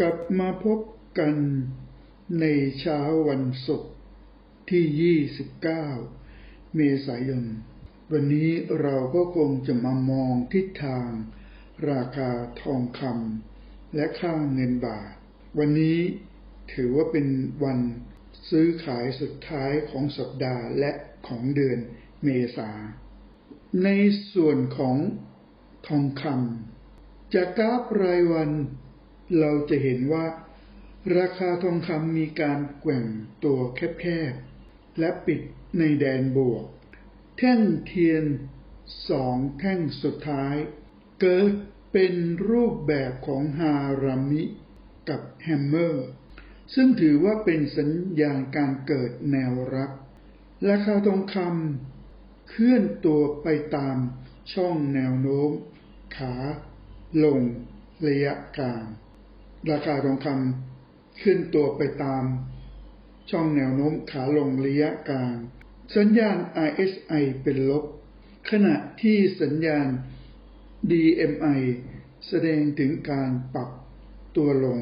กลับมาพบกันในเช้าวันศุกร์ที่ 29 เมษายน วันนี้เราก็คงจะมามองทิศทาง ราคาทองคำและค่าเงินบาท วันนี้ถือว่าเป็นวันซื้อขายสุดท้ายของสัปดาห์และของเดือนเมษา ในส่วนของทองคำจากกราฟรายวัน เราจะเห็นว่าราคาทองคำมีการแกว่งตัวแคบๆ และปิดในแดนบวก แท่งเทียนสองแท่งสุดท้าย เกิดเป็นรูปแบบของฮารามิกับแฮมเมอร์ ซึ่งถือว่าเป็นสัญญาณการเกิดแนวรับ ราคาทองคำเคลื่อนตัวไปตามช่องแนวโน้ม ขา ลง ระยะกลาง ราคาทองคำขึ้นตัวไปตาม ช่องแนวโน้มขาลงระยะกลาง สัญญาณ RSI เป็นลบ ขณะที่สัญญาณ DMI แสดงถึงการปรับตัวลง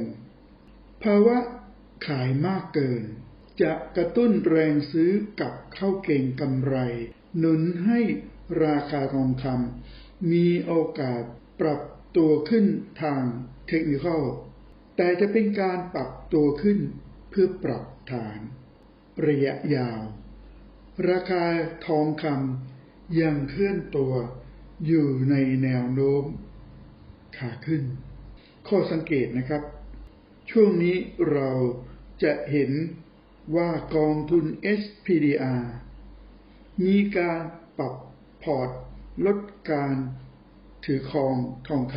ภาวะขายมากเกิน จะกระตุ้นแรงซื้อกลับเข้าเก่งกำไร หนุนให้ราคาทองคำมีโอกาสปรับตัวขึ้นทางเทคนิคอล แต่จะเป็นการปรับตัวขึ้นเพื่อปรับฐาน ระยะยาว ราคาทองคำยังเคลื่อนตัวอยู่ในแนวโน้มขาขึ้น ข้อสังเกตนะครับ ช่วงนี้เราจะเห็นว่ากองทุน SPDR มีการปรับพอร์ตลดการถือครองทองค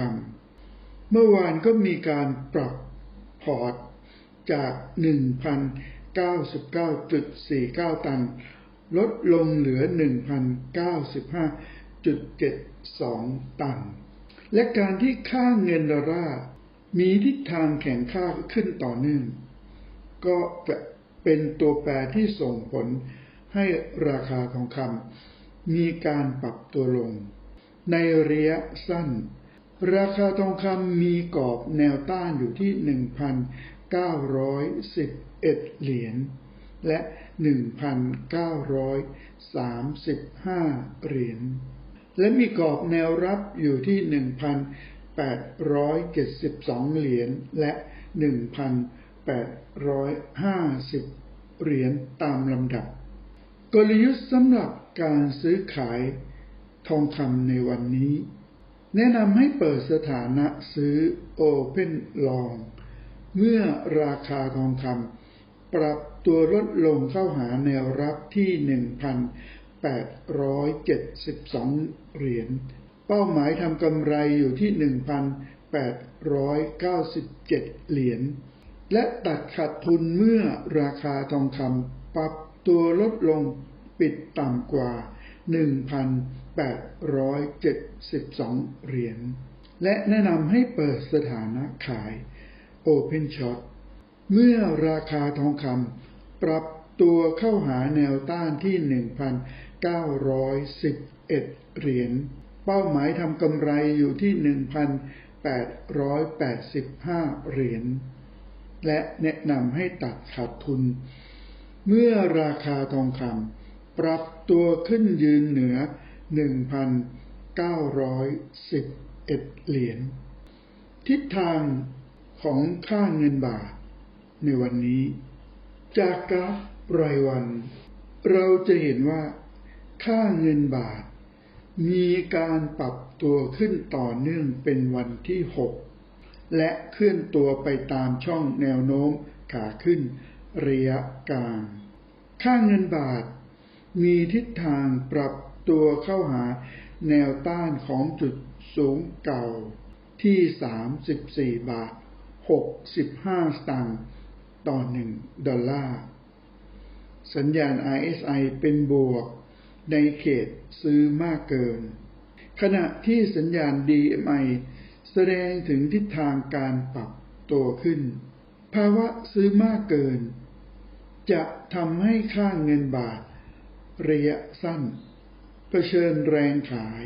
ำเมื่อวานก็มีการปรับ พอร์ตจาก 1,099.49 ตัน ลดลงเหลือ 1,095.72 ตัน และการที่ค่าเงินดอลลาร์มีทิศทางแข็งค่าขึ้นต่อเนื่อง ก็เป็นตัวแปรที่ส่งผลให้ราคาทองคำมีการปรับตัวลง ในระยะสั้น ราคาทองคำมีกรอบแนวต้านอยู่ที่ 1,911 เหรียญ และ 1,935 เหรียญ และมีกรอบแนวรับอยู่ที่ 1,872 เหรียญ และ 1,850 เหรียญตามลำดับ กลยุทธ์สำหรับการซื้อขายทองคำในวันนี้ แนะนำให้เปิดสถานะซื้อ Open Long เมื่อราคาทองคำปรับตัวลดลงเข้าหาแนวรับที่ 1,872 เหรียญ เป้าหมายทำกำไรอยู่ที่ 1,897 เหรียญ และตัดขาดทุนเมื่อราคาทองคำปรับตัวลดลงปิดต่ำกว่า 1,872 เหรียญ และแนะนำให้เปิดสถานะขาย Open Short เมื่อราคาทองคำปรับตัวเข้าหาแนวต้านที่ 1,911 เหรียญ เป้าหมายทำกำไรอยู่ที่ 1,885 เหรียญ และแนะนำให้ตัดขาดทุน เมื่อราคาทองคำ ปรับตัวขึ้นยืนเหนือ 1,911 เหรียญ ทิศทางของค่าเงินบาท ในวันนี้ จากกราฟรายวัน เราจะเห็นว่า ค่าเงินบาท มีการปรับตัวขึ้นต่อเนื่องเป็นวันที่ 6 และเคลื่อนตัวไปตามช่องแนวโน้มขาขึ้นระยะกลาง ค่าเงินบาท มีทิศทางปรับตัวเข้าหาแนวต้านของจุดสูงเก่าที่ 34 บาท 65 สตางค์ต่อ 1 ดอลลาร์ สัญญาณ RSI เป็นบวกในเขตซื้อมากเกิน ขณะที่สัญญาณ DMI แสดงถึงทิศทางการปรับตัวขึ้น ภาวะซื้อมากเกิน จะทำให้ค่าเงินบาท ระยะสั้นเผชิญแรงขาย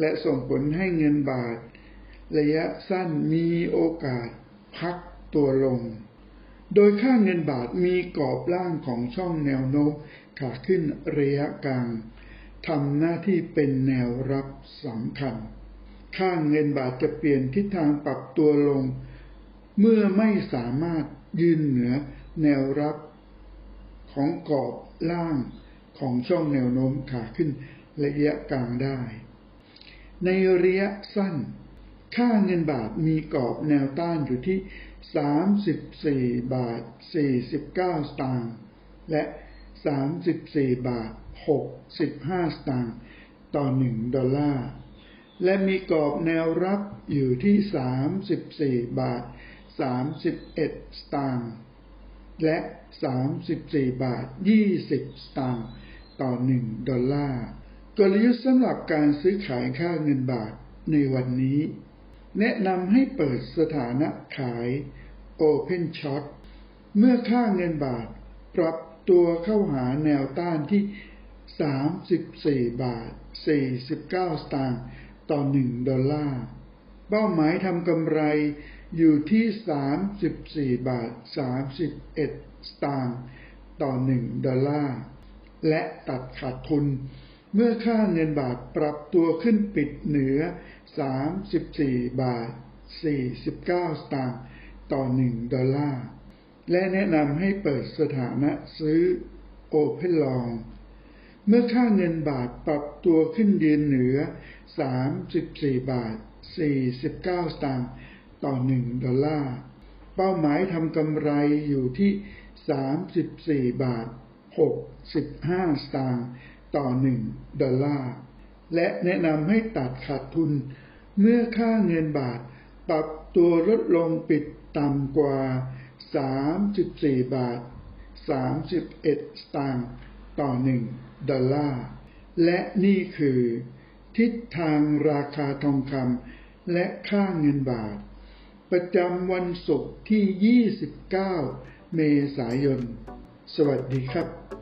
และส่งผลให้เงินบาท ระยะสั้นมีโอกาสพักตัวลง โดยค่าเงินบาทมีกรอบล่างของช่องแนวโน้มขาขึ้นระยะกลางทำหน้าที่เป็นแนวรับสำคัญ ค่าเงินบาทจะเปลี่ยนทิศทางปรับตัวลง เมื่อไม่สามารถยืนเหนือแนวรับของกรอบล่าง ของช่องแนวโน้มขาขึ้นระยะกลางได้ ในระยะสั้น ค่าเงินบาทมีกรอบแนวต้านอยู่ที่ 34 บาท 49 สตางค์และ 34 บาท 65 สตางค์ต่อ 1 ดอลลาร์ และมีกรอบแนวรับอยู่ที่ 34 บาท 31 สตางค์และ 34 บาท 20 สตางค์ ต่อ 1 ดอลลาร์ กลยุทธ์สำหรับการซื้อขายค่าเงินบาทในวันนี้ แนะนำให้เปิดสถานะขาย Open Short เมื่อค่าเงินบาทปรับตัวเข้าหาแนวต้านที่ 34 บาท 49 สตางค์ต่อ 1 ดอลลาร์ เป้าหมายทำกำไรอยู่ที่ 34 บาท 31 สตางค์ต่อ 1 ดอลลาร์ และตัดขาดทุน เมื่อค่าเงินบาทปรับตัวขึ้นปิดเหนือ 34 บาท 49 สตางค์ต่อ 1 ดอลลาร์ และแนะนำให้เปิดสถานะซื้อ Open Long เมื่อค่าเงินบาทปรับตัวขึ้นยืนเหนือ 34 บาท 49 สตางค์ต่อ 1 ดอลลาร์ เป้าหมายทำกำไรอยู่ที่ 34 บาท 65สตางค์ต่อ 1 ดอลลาร์ และแนะนำให้ตัดขาดทุน เมื่อค่าเงินบาท ปรับตัวลดลงปิดต่ำกว่า 34 บาท 31 สตางค์ต่อ 1 ดอลลาร์ และนี่คือ ทิศทางราคาทองคำและค่าเงินบาท ประจำวันศุกร์ที่ 29 เมษายน สวัสดีครับ